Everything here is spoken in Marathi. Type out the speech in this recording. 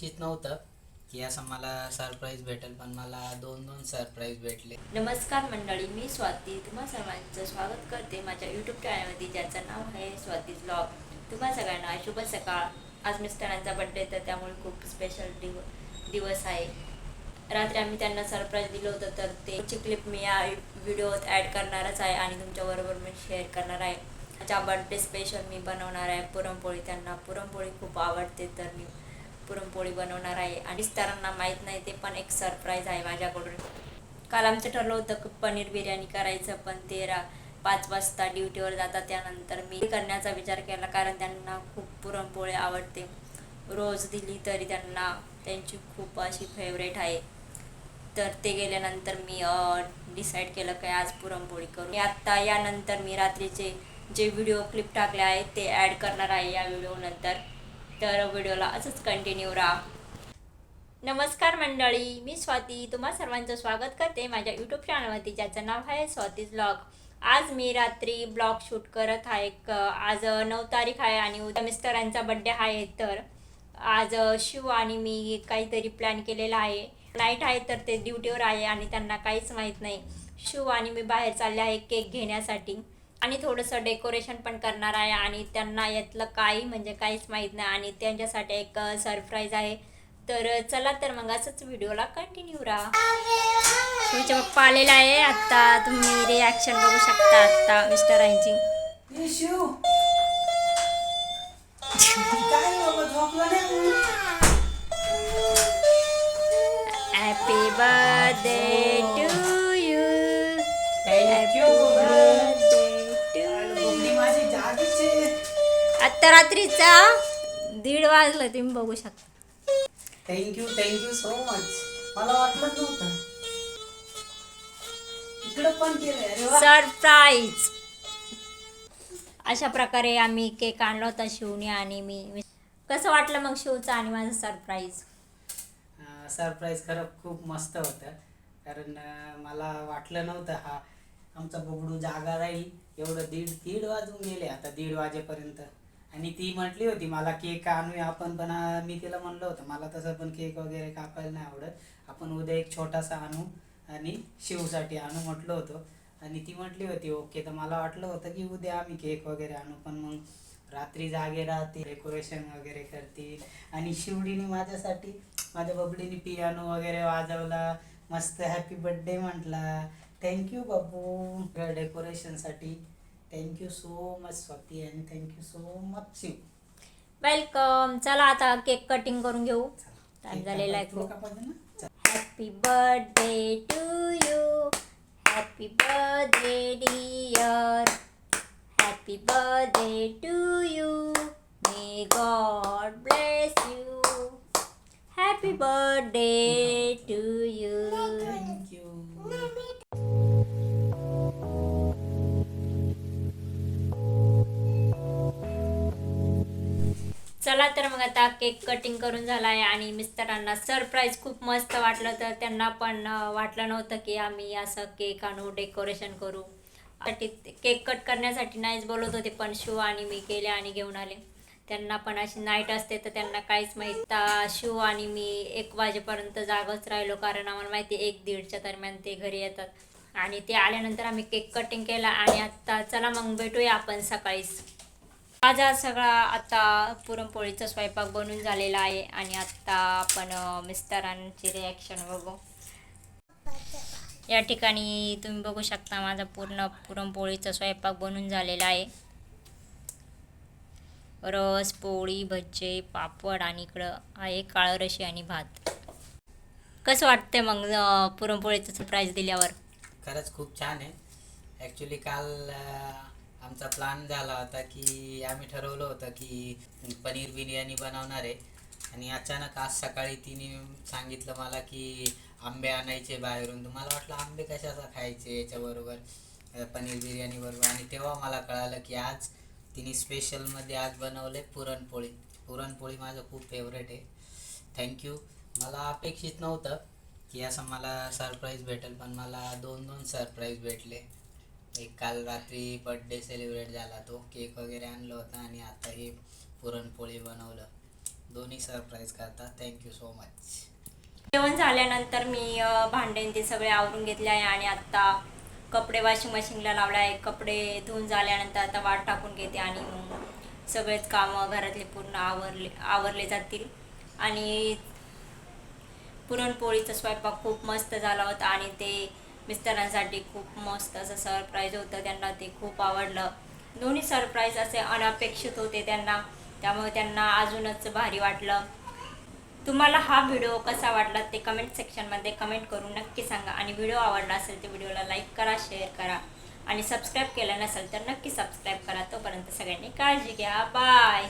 अपेक्षित नव्हतं की असं मला सरप्राईज भेटेल पण मला दोन दोन सरप्राईज भेटले. नमस्कार मंडळी मी स्वाती. तुम्हा सर्वांचं स्वागत करते माझ्या यूट्यूब चॅनलमध्ये ज्याचं नाव आहे स्वाती ब्लॉग तुम्हा सगळ्यांना शुभ सकाळ. आज मिस्टरांचा बड्डे तर त्यामुळे खूप स्पेशल दिव दिवस आहे. रात्री आम्ही त्यांना सरप्राईज दिलं होतं तर त्याची क्लिप मी या व्हिडिओत ॲड करणारच आहे आणि तुमच्याबरोबर मी शेअर करणार आहे. माझ्या बड्डे स्पेशल मी बनवणार आहे. पुरणपोळी त्यांना पुरणपोळी खूप आवडते तर मी पुरणपोळी बनवणार आहे. आणि मिस्टरांना माहीत नाही ते पण एक सरप्राईज आहे माझ्याकडून. काल आमचं ठरलं होतं की पनीर बिर्याणी करायचं पण ते रा पाच वाजता ड्युटीवर जातात. त्यानंतर मी करण्याचा विचार केला कारण त्यांना खूप पुरणपोळी आवडते. रोज दिली तरी त्यांना त्यांची खूप अशी फेवरेट आहे. तर ते गेल्यानंतर मी डिसाईड केलं की आज पुरणपोळी करू. मी आत्ता यानंतर मी रात्रीचे जे व्हिडिओ क्लिप टाकले आहेत ते ॲड करणार आहे या व्हिडिओनंतर तर व्हिडिओला असंच कंटिन्यू राहा. नमस्कार मंडळी मी स्वाती. तुम्हा सर्वांचं स्वागत करते माझ्या यूट्यूब चॅनलवरती ज्याचं नाव आहे स्वाती ब्लॉग आज मी रात्री ब्लॉग शूट करत आहे. आज नऊ तारीख आहे आणि उद्या मिस्टरांचा बड्डे आहे. तर आज शिव आणि मी काहीतरी प्लॅन केलेला आहे. नाईट आहे तर ते ड्युटीवर आहे आणि त्यांना काहीच माहीत नाही. शिव आणि मी बाहेर चालले आहे केक घेण्यासाठी. आणि थोडंसं डेकोरेशन पण करणार आहे आणि त्यांना यातलं काही म्हणजे काहीच माहीत नाही आणि त्यांच्यासाठी एक सरप्राईज आहे. तर चला तर मग असंच व्हिडिओला कंटिन्यू राहा. तुमचे पप्पा आलेला आहे. आता तुम्ही रिॲक्शन बघू शकता आता मिस्टरांची हॅपी बर्थडे टू आता रात्रीचा दीड वाजलं तुम्ही बघू शकता. थँक्यू थँक्यू सो मच मला वाटलंच नव्हतं. इकडं पण केलंय. अरे वा. सरप्राईज अशा प्रकारे आम्ही केक आणला होता शिवने आणि मी. कसं वाटलं मग शिवचं आणि माझं सरप्राईज सरप्राईज खरं खूप मस्त होतं. कारण अं, मला वाटलं नव्हतं हा आमचा बबडू जागा राहील. एवढं दीड दीड वाजून गेले. आता दीड वाजेपर्यंत. आणि ती म्हटली होती मला केक आणूया आपण पण मी तिला म्हणलं होतं मला तसं पण केक वगैरे कापायला नाही आवडत. आपण उद्या एक छोटासा आणू आणि शिवसाठी आणू म्हटलं होतं. आणि ती म्हटली होती ओके. तर मला वाटलं होतं की उद्या आम्ही केक वगैरे आणू पण मग रात्री जागे राहते डेकोरेशन वगैरे करतील. आणि शिवडीने माझ्यासाठी माझ्या बबडीने पियानो वगैरे वाजवला मस्त हॅपी बर्थडे म्हटला. थँक्यू बाबू डेकोरेशनसाठी thank you so much Swati आणि thank you so much Shiv welcome चला आता केक कटिंग करून घेऊ. टाइम झालेला आहे खूप. Happy birthday to you happy birthday dear happy birthday to you may God bless you happy birthday to you चला तर मग आता केक कटिंग करून झाला आहे आणि मिस्टरांना सरप्राईज खूप मस्त वाटलं तर त्यांना पण वाटलं नव्हतं की आम्ही असं केक आणू डेकोरेशन करू. साठी केक कट करण्यासाठी नाहीच बोलत होते पण शिव आणि मी गेले आणि घेऊन आले. त्यांना पण अशी नाईट असते तर त्यांना काहीच माहीत आता शिव आणि मी एक वाजेपर्यंत जागच राहिलो कारण आम्हाला माहिती आहे, एक दीडच्या दरम्यान ते घरी येतात. आणि ते आल्यानंतर आम्ही केक कटिंग केला आणि आता चला मग भेटूया आपण सकाळीच. माझा सगळा आता पुरणपोळीचा स्वयंपाक बनून झालेला आहे आणि आत्ता आपण मिस्टरांची रिॲक्शन बघू. या ठिकाणी तुम्ही बघू शकता माझा पूर्ण पुरणपोळीचा स्वयंपाक बनून झालेला आहे. रस पोळी भज्जे पापड आणि इकडं आहे काळं रशी आणि भात. कसं वाटतंय मग पुरणपोळीचं सरप्राईज दिल्यावर? खरंच खूप छान आहे. ॲक्च्युली काल आमचा प्लॅन झाला होता की आम्ही ठरवलं होतं की पनीर बिर्याणी बनवणार आहे. आणि अचानक आज सकाळी तिने सांगितलं मला की आंबे आणायचे बाहेरून. तर मला वाटलं आंबे कशाचा खायचे याच्याबरोबर पनीर बिर्याणी बरोबर. आणि तेव्हा मला कळालं की आज तिने स्पेशलमध्ये आज बनवले पुरणपोळी. पुरणपोळी माझं खूप फेवरेट आहे. थँक्यू मला अपेक्षित नव्हतं की असं मला सरप्राईज भेटेल पण मला दोन दोन सरप्राईज भेटले. एक काल रात्री बड्डे सेलिब्रेट झाला तो केक वगैरे आणलं होता आणि आता हे पुरणपोळी बनवलं. दोन्ही सरप्राईज करतात थँक्यू सो मच जेवण झाल्यानंतर मी भांड्यांचे ते सगळे आवरून घेतले आहे आणि आत्ता कपडे वॉशिंग मशीनला लावले आहे कपडे धुवून झाल्यानंतर आता वाट टाकून घेते आणि मग सगळेच कामं घरातले पूर्ण आवरले आवरले जातील. आणि पुरणपोळीचा स्वयंपाक खूप मस्त झाला होता आणि ते मिस्टरांसाठी खूप मस्त असं सरप्राईज होतं त्यांना ते खूप आवडलं. दोन्ही सरप्राईज असे अनपेक्षित होते त्यांना त्यामुळे त्यांना अजूनच भारी वाटलं. तुम्हाला हा व्हिडिओ कसा वाटला ते कमेंट सेक्शनमध्ये कमेंट करून नक्की सांगा. आणि व्हिडिओ आवडला असेल तर व्हिडिओला लाईक करा शेअर करा. आणि सबस्क्राईब केलं नसेल तर नक्की सबस्क्राईब करा. तोपर्यंत सगळ्यांनी काळजी घ्या. बाय